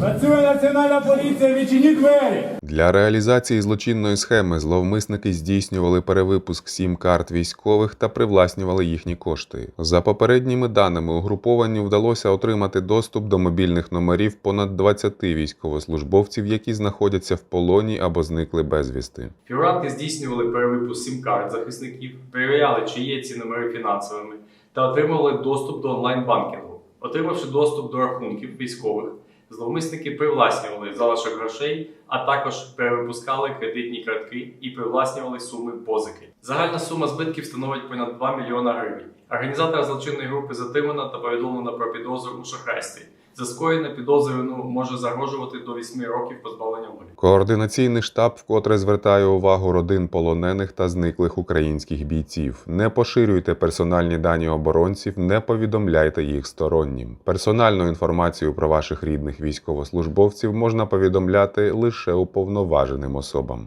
Працює національна поліція, відчиніть двері! Для реалізації злочинної схеми зловмисники здійснювали перевипуск сім карт військових та привласнювали їхні кошти. За попередніми даними, угрупованню вдалося отримати доступ до мобільних номерів понад 20 військовослужбовців, які знаходяться в полоні або зникли безвісти. Фігуранти здійснювали перевипуск сім-карт захисників, перевіряли, чи є ці номери фінансовими, та отримували доступ до онлайн-банкінгу. Отримавши доступ до рахунків військових, зловмисники привласнювали залишок грошей, а також перевипускали кредитні картки і привласнювали суми позики. Загальна сума збитків становить понад 2 мільйона гривень. Організатора злочинної групи затримано та повідомлено про підозру у шахрайстві. За скоєне підозрювану може загрожувати до 8 років позбавлення волі. Координаційний штаб вкотре звертає увагу родин полонених та зниклих українських бійців. Не поширюйте персональні дані оборонців, не повідомляйте їх стороннім. Персональну інформацію про ваших рідних військовослужбовців можна повідомляти лише уповноваженим особам.